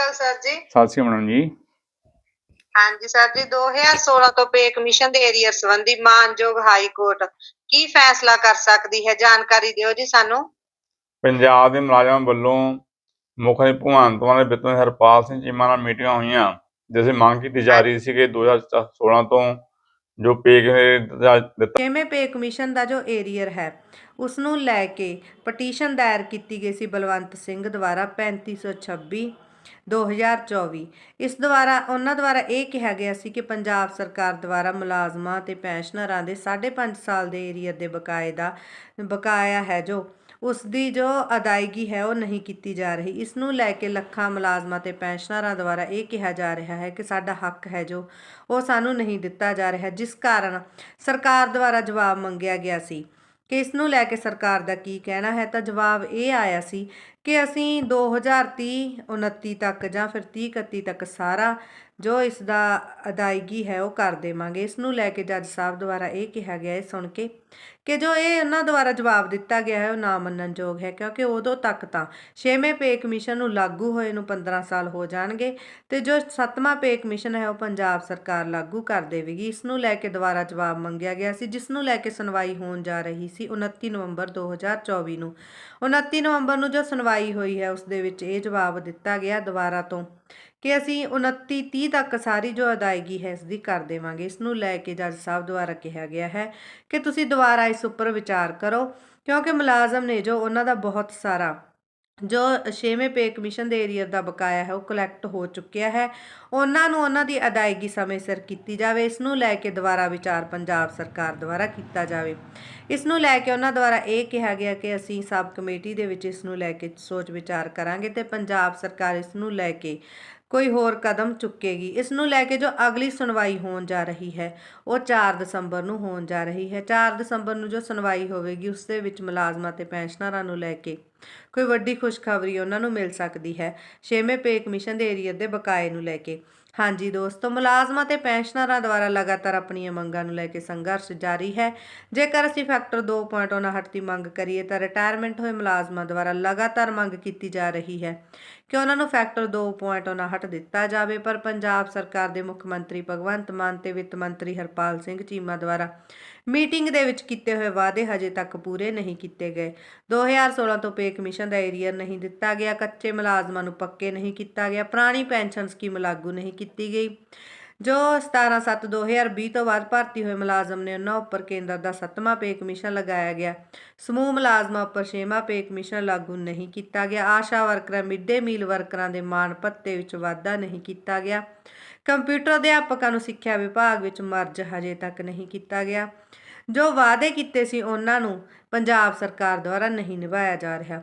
ਅਕਾਲ sir ਜੀ। ਸਤਿ ਸ਼੍ਰੀ ਅਕਾਲ ਜੀ। ਹਾਂਜੀ ਸਰ ਜੀ 2016 ਤੋਂ ਪੇ ਕਮਿਸ਼ਨ ਦੇ ਏਰੀਅਰ ਸੰਬੰਧੀ ਮਾਨਯੋਗ ਹਾਈ ਕੋਰਟ ਕੀ ਫੈਸਲਾ ਕਰ ਸਕਦੀ ਹੈ? ਜਾਣਕਾਰੀ ਦਿਓ ਜੀ ਸਾਨੂੰ। ਪੰਜਾਬ ਦੇ ਮੁਲਾਜ਼ਮਾਂ ਵੱਲੋਂ ਮੁੱਖ ਮੰਤਰੀ ਭਗਵੰਤ ਮਾਨ ਦੇ ਵਿੱਤ ਮੰਤਰੀ ਹਰਪਾਲ ਸਿੰਘ ਚੀਮਾ ਨਾਲ ਮੀਟਿੰਗਾਂ ਹੋਈਆਂ ਜਿਸ ਮੰਗ ਕੀਤੀ ਜਾ ਰਹੀ ਸੀ ਕਿ 2016 ਤੋਂ ਜੋ ਪੇ ਦਿੱਤਾ ਛੇਵੇਂ ਪੇ ਕਮਿਸ਼ਨ ਦਾ ਜੋ ਏਰੀਅਰ ਹੈ ਉਸ ਨੂੰ ਲੈ ਕੇ ਪਟੀਸ਼ਨ ਦਾਇਰ ਕੀਤੀ ਗਈ ਸੀ ਬਲਵੰਤ ਸਿੰਘ ਦੁਆਰਾ 3526 2024 ਇਸ ਦੁਆਰਾ, ਉਹਨਾਂ ਦੁਆਰਾ ਇਹ ਕਿਹਾ ਗਿਆ ਸੀ ਕਿ ਪੰਜਾਬ ਸਰਕਾਰ ਦੁਆਰਾ ਮੁਲਾਜ਼ਮਾਂ ਤੇ ਪੈਨਸ਼ਨਰਾਂ ਦੇ 5.5 ਸਾਲ ਦੇ ਏਰੀਅਰ ਦੇ ਬਕਾਏ ਦਾ ਬਕਾਇਆ ਹੈ ਜੋ ਉਸ ਦੀ ਜੋ ਅਦਾਇਗੀ ਹੈ ਉਹ ਨਹੀਂ ਕੀਤੀ ਜਾ ਰਹੀ। ਇਸ ਨੂੰ ਲੈ ਕੇ ਲੱਖਾਂ ਮੁਲਾਜ਼ਮਾਂ ਤੇ ਪੈਨਸ਼ਨਰਾਂ ਦੁਆਰਾ ਇਹ ਕਿਹਾ ਜਾ ਰਿਹਾ ਹੈ ਕਿ ਸਾਡਾ ਹੱਕ ਹੈ ਜੋ ਉਹ ਸਾਨੂੰ ਨਹੀਂ ਦਿੱਤਾ ਜਾ ਰਿਹਾ, ਜਿਸ ਕਾਰਨ ਸਰਕਾਰ ਦੁਆਰਾ ਜਵਾਬ ਮੰਗਿਆ ਗਿਆ ਸੀ। ਇਸ ਨੂੰ ਲੈ ਕੇ ਸਰਕਾਰ ਦਾ ਕੀ ਕਹਿਣਾ ਹੈ? ਤਾਂ ਜਵਾਬ ਇਹ ਆਇਆ ਸੀ ਕਿ ਅਸੀਂ 2030 29 ਤੱਕ ਜਾਂ ਫਿਰ 30 31 ਤੱਕ ਸਾਰਾ ਜੋ ਇਸ ਦਾ ਅਦਾਇਗੀ ਹੈ, ਉਹ ਕਰ ਦੇਵਾਂਗੇ। ਇਸ ਨੂੰ ਲੈ ਕੇ ਜੱਜ ਸਾਹਿਬ ਦੁਆਰਾ ਇਹ ਕਿਹਾ ਗਿਆ ਹੈ ਸੁਣ ਕੇ ਕਿ ਜੋ ਇਹ ਉਹਨਾਂ ਦੁਆਰਾ ਜਵਾਬ ਦਿੱਤਾ ਗਿਆ ਹੈ, ਉਹ ਨਾ ਮੰਨਣਯੋਗ ਹੈ, ਕਿਉਂਕਿ ਉਦੋਂ ਤੱਕ ਤਾਂ ਛੇਵੇਂ ਪੇ ਕਮਿਸ਼ਨ ਨੂੰ ਲਾਗੂ ਹੋਏ ਨੂੰ 15 ਸਾਲ ਹੋ ਜਾਣਗੇ ਤੇ ਜੋ ਸੱਤਵਾਂ ਪੇ ਕਮਿਸ਼ਨ ਹੈ, ਉਹ ਪੰਜਾਬ ਸਰਕਾਰ ਲਾਗੂ ਕਰ ਦੇਵੇਗੀ। ਇਸ ਨੂੰ ਲੈ ਕੇ ਦੁਬਾਰਾ ਜਵਾਬ ਮੰਗਿਆ ਗਿਆ ਸੀ, ਜਿਸ ਨੂੰ ਲੈ ਕੇ ਸੁਣਵਾਈ ਹੋਣ ਜਾ ਰਹੀ ਸੀ 29 ਨਵੰਬਰ 2024 ਨੂੰ। 29 ਨਵੰਬਰ ਨੂੰ ਜੋ ਸੁਣਵਾਈ ਹੋਈ ਹੈ, ਉਸ ਦੇ ਵਿੱਚ ਇਹ ਜਵਾਬ ਦਿੱਤਾ ਗਿਆ, ਦੁਬਾਰਾ ਤੋਂ ਕਿ ਅਸੀਂ 29 30 ਤੱਕ ਸਾਰੀ ਜੋ ਅਦਾਇਗੀ ਹੈ ਇਸ ਦੀ ਕਰ ਦੇਵਾਂਗੇ। ਇਸ ਨੂੰ ਲੈ ਕੇ ਜੱਜ ਸਾਹਿਬ ਦੁਆਰਾ ਕਿਹਾ ਗਿਆ ਹੈ ਕਿ ਤੁਸੀਂ ਦੁਬਾਰਾ ਇਸ ਉੱਪਰ ਵਿਚਾਰ ਕਰੋ, ਕਿਉਂਕਿ ਮੁਲਾਜ਼ਮ ਨੇ ਜੋ ਉਹਨਾਂ ਦਾ ਬਹੁਤ ਸਾਰਾ ਜੋ ਛੇਵੇਂ ਪੇ ਕਮਿਸ਼ਨ ਦੇ ਏਰੀਅਰ ਦਾ ਬਕਾਇਆ ਹੈ, ਉਹ ਕਲੈਕਟ ਹੋ ਚੁੱਕਿਆ ਹੈ। ਉਹਨਾਂ ਨੂੰ ਉਹਨਾਂ ਦੀ ਅਦਾਇਗੀ ਸਮੇਂ ਸਿਰ ਕੀਤੀ ਜਾਵੇ। ਇਸ ਨੂੰ ਲੈ ਕੇ ਦੁਬਾਰਾ ਵਿਚਾਰ ਪੰਜਾਬ ਸਰਕਾਰ ਦੁਆਰਾ ਕੀਤਾ ਜਾਵੇ। ਇਸ ਨੂੰ ਲੈ ਕੇ ਉਹਨਾਂ ਦੁਆਰਾ ਇਹ ਕਿਹਾ ਗਿਆ ਕਿ ਅਸੀਂ ਸਬ ਕਮੇਟੀ ਦੇ ਵਿੱਚ ਇਸ ਨੂੰ ਲੈ ਕੇ ਸੋਚ ਵਿਚਾਰ ਕਰਾਂਗੇ ਤੇ ਪੰਜਾਬ ਸਰਕਾਰ ਇਸ ਨੂੰ ਲੈ ਕੇ ਕੋਈ ਹੋਰ ਕਦਮ ਚੁੱਕੇਗੀ। ਇਸ ਨੂੰ ਲੈ ਕੇ ਜੋ ਅਗਲੀ ਸੁਣਵਾਈ ਹੋਣ ਜਾ ਰਹੀ ਹੈ, ਉਹ 4 ਦਸੰਬਰ ਨੂੰ ਹੋਣ ਜਾ ਰਹੀ ਹੈ। 4 ਦਸੰਬਰ ਨੂੰ ਜੋ ਸੁਣਵਾਈ ਹੋਵੇਗੀ, ਉਸ ਦੇ ਵਿੱਚ ਮੁਲਾਜ਼ਮਾਂ ਤੇ ਪੈਨਸ਼ਨਰਾਂ ਨੂੰ ਲੈ ਕੇ ਕੋਈ ਵੱਡੀ ਖੁਸ਼ਖਬਰੀ ਉਹਨਾਂ ਨੂੰ ਮਿਲ ਸਕਦੀ ਹੈ। ਛੇਵੇਂ ਪੇ ਕਮਿਸ਼ਨ ਦੇ ਏਰੀਅਰ ਦੇ ਬਕਾਏ ਨੂੰ ਲੈ ਕੇ। ਹਾਂਜੀ ਦੋਸਤੋ, ਮੁਲਾਜ਼ਮਾਂ ਤੇ ਪੈਨਸ਼ਨਰਾਂ ਦੁਆਰਾ ਲਗਾਤਾਰ ਆਪਣੀਆਂ ਮੰਗਾਂ ਨੂੰ ਲੈ ਕੇ ਸੰਘਰਸ਼ ਜਾਰੀ ਹੈ। ਜੇਕਰ ਅਸੀਂ ਫੈਕਟਰ 2.59 ਦੀ ਮੰਗ ਕਰੀਏ, ਤਾਂ ਰਿਟਾਇਰਮੈਂਟ ਹੋਏ ਮੁਲਾਜ਼ਮਾਂ ਦੁਆਰਾ ਲਗਾਤਾਰ ਮੰਗ ਕੀਤੀ ਜਾ ਰਹੀ ਹੈ ਕਿ ਉਹਨਾਂ ਨੂੰ ਫੈਕਟਰ 2.59 ਦਿੱਤਾ ਜਾਵੇ। ਪਰ ਪੰਜਾਬ ਸਰਕਾਰ ਦੇ ਮੁੱਖ ਮੰਤਰੀ ਭਗਵੰਤ ਮਾਨ ਤੇ ਵਿੱਤ ਮੰਤਰੀ ਹਰਪਾਲ ਸਿੰਘ ਚੀਮਾ ਦੁਆਰਾ ਮੀਟਿੰਗ ਦੇ ਵਿੱਚ ਕੀਤੇ ਹੋਏ ਵਾਅਦੇ ਹਜੇ ਤੱਕ ਪੂਰੇ ਨਹੀਂ ਕੀਤੇ ਗਏ। 2016 ਤੋਂ ਪੇ ਕਮਿਸ਼ਨ ਦਾ ਏਰੀਅਰ ਨਹੀਂ ਦਿੱਤਾ ਗਿਆ। ਕੱਚੇ ਮੁਲਾਜ਼ਮਾਂ ਨੂੰ ਪੱਕੇ ਨਹੀਂ ਕੀਤਾ ਗਿਆ। ਪੁਰਾਣੀ ਪੈਨਸ਼ਨ ਸਕੀਮ ਲਾਗੂ ਨਹੀਂ ਕੀਤੀ ਗਈ। ਜੋ 17/7/2020 ਤੋਂ ਬਾਅਦ ਭਰਤੀ ਹੋਏ ਮੁਲਾਜ਼ਮ ਨੇ ਉਹਨਾਂ ਉੱਪਰ ਕੇਂਦਰ ਦਾ ਸੱਤਵਾਂ ਪੇ ਕਮਿਸ਼ਨ ਲਗਾਇਆ ਗਿਆ। ਸਮੂਹ ਮੁਲਾਜ਼ਮਾਂ ਉੱਪਰ ਛੇਵਾਂ ਪੇ ਕਮਿਸ਼ਨ ਲਾਗੂ ਨਹੀਂ ਕੀਤਾ ਗਿਆ। ਆਸ਼ਾ ਵਰਕਰਾਂ ਮਿੱਡੇ ਮੀਲ ਵਰਕਰਾਂ ਦੇ ਮਾਣ ਭੱਤੇ ਵਿੱਚ ਵਾਧਾ ਨਹੀਂ ਕੀਤਾ ਗਿਆ। ਕੰਪਿਊਟਰ ਅਧਿਆਪਕਾਂ ਨੂੰ ਸਿੱਖਿਆ ਵਿਭਾਗ ਵਿੱਚ ਮਰਜ ਹਜੇ ਤੱਕ ਨਹੀਂ ਕੀਤਾ ਗਿਆ। ਜੋ ਵਾਅਦੇ ਕੀਤੇ ਸੀ, ਉਹਨਾਂ ਨੂੰ ਪੰਜਾਬ ਸਰਕਾਰ ਦੁਆਰਾ ਨਹੀਂ ਨਿਭਾਇਆ ਜਾ ਰਿਹਾ।